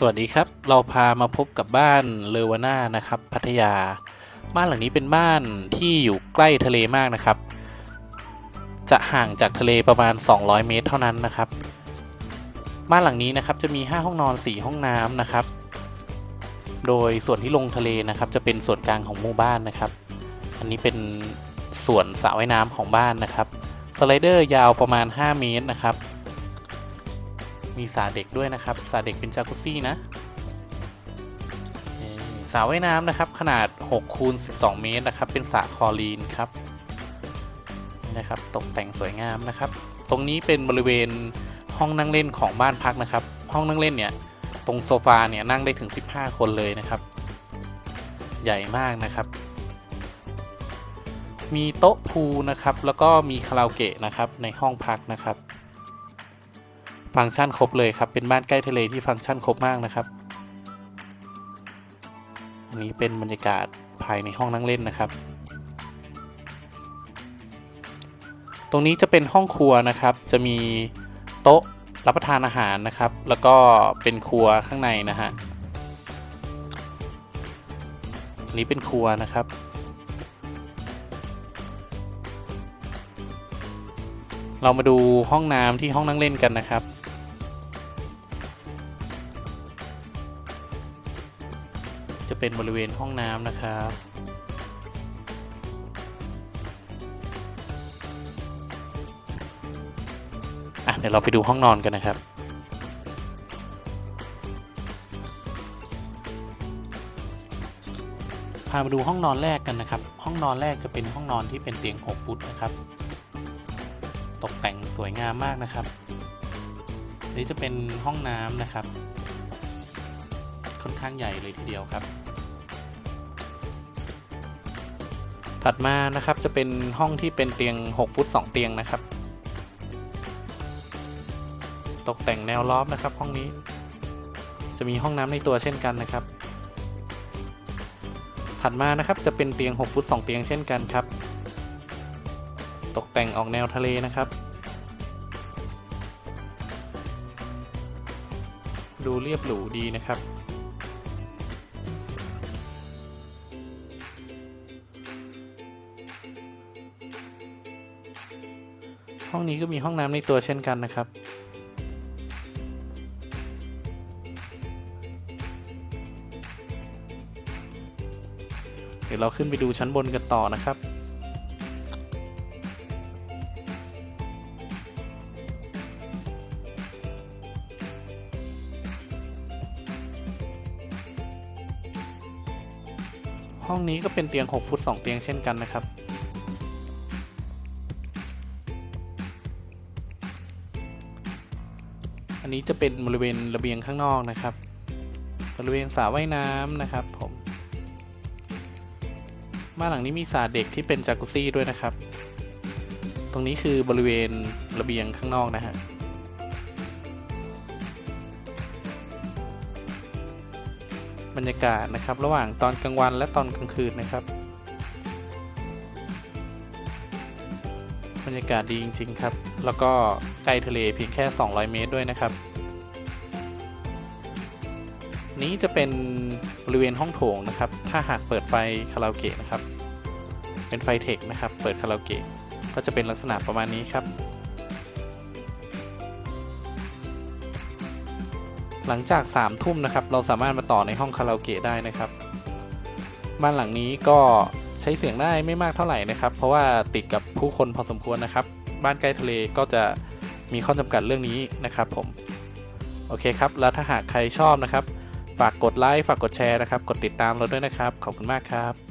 สวัสดีครับ เราพามาพบกับบ้านเลวาน่านะครับ พัทยา บ้านหลังนี้เป็นบ้านที่อยู่ใกล้ทะเลมากนะครับ จะห่างจากทะเลประมาณ 200 เมตรเท่านั้นนะครับ บ้านหลังนี้นะครับจะมี 5 ห้องนอน 4 ห้องน้ำนะครับ โดยส่วนที่ลงทะเลนะครับ จะเป็นส่วนกลางของหมู่บ้านนะครับ อันนี้เป็นส่วนสระว่ายน้ำของบ้านนะครับ สไลเดอร์ยาวประมาณ 5 เมตรนะครับ มีสระเด็กด้วยนะครับสระเด็กเป็นจากุซซี่นะสระว่ายน้ำนะครับ ขนาด6คูณ12 เมตรนะครับ เป็นสระคอรีนครับนะครับตกแต่งสวยงามนะครับ ตรงนี้เป็นบริเวณห้องนั่งเล่นของบ้านพักนะครับ ห้องนั่งเล่นเนี่ยตรงโซฟาเนี่ยนั่งได้ถึง 15 คนเลยนะครับ ใหญ่มากนะครับ มีโต๊ะพูลนะครับ แล้วก็มีคาราโอเกะนะครับในห้องพักนะครับ ฟังก์ชันครบเลยครับเป็นบ้านใกล้ทะเลที่ฟังก์ชันครบมากนะครับ อันนี้เป็นบรรยากาศภายในห้องนั่งเล่นนะครับ ตรงนี้จะเป็นห้องครัวนะครับ จะมีโต๊ะรับประทานอาหารนะครับ แล้วก็เป็นครัวข้างในนะฮะนนี้เป็นครัวนะครับ เรามาดูห้องน้ำที่ห้องนั่งเล่นกันนะครับ จะเป็นบริเวณห้องน้ำนะครับอะเดี๋ยวเราไปดูห้องนอนกันนะครับพามาดูห้องนอนแรกกันนะครับ ห้องนอนแรกจะเป็นห้องนอนที่เป็นเตียง 6 ฟุตนะครับ ตกแต่งสวยงามมากนะครับนนี้จะเป็นห้องน้ำนะครับ ค่อนข้างใหญ่เลยทีเดียวครับ ถัดมานะครับจะเป็นห้องที่เป็นเตียง 6 ฟุต 2 เตียงนะครับ ตกแต่งแนวล้อมนะครับห้องนี้ จะมีห้องน้ำในตัวเช่นกันนะครับ ถัดมานะครับจะเป็นเตียง 6 ฟุต 2 เตียงเช่นกันครับ ตกแต่งออกแนวทะเลนะครับดูเรียบหรูดีนะครับ ห้องนี้ก็มีห้องน้ำในตัวเช่นกันนะครับ เดี๋ยวเราขึ้นไปดูชั้นบนกันต่อนะครับห้องนี้ก็เป็นเตียง 6 ฟุต 2 เตียงเช่นกันนะครับ นนี้จะเป็นบริเวณระเบียงข้างนอกนะครับ บริเวณสระว่ายน้ำนะครับผมบ้านหลังนี้มีสระเด็กที่เป็นจากุซซี่ด้วยนะครับ ตรงนี้คือบริเวณระเบียงข้างนอกนะฮะบรรยากาศนะครับ ระหว่างตอนกลางวันและตอนกลางคืนนะครับ รรยากาศดีจริง ๆ ครับ แล้วก็ใกล้ทะเลเพียงแค่ 200 เมตรด้วยนะครับ นี้จะเป็นบริเวณห้องโถงนะครับ ถ้าหากเปิดไฟคาราโอเกะนะครับ เป็นไฟเทคนะครับ เปิดคาราโอเกะก็จะเป็นลักษณะประมาณนี้ครับ หลังจาก 3 ทุ่มนะครับ เราสามารถมาต่อในห้องคาราโอเกะได้นะครับ บ้านหลังนี้ก็ ใช้เสียงได้ไม่มากเท่าไหร่นะครับ เพราะว่าติดกับผู้คนพอสมควรนะครับ บ้านใกล้ทะเลก็จะมีข้อจำกัดเรื่องนี้นะครับผม โอเคครับ แล้วถ้าหากใครชอบนะครับ ฝากกดไลค์ ฝากกดแชร์นะครับ กดติดตามเราด้วยนะครับ ขอบคุณมากครับ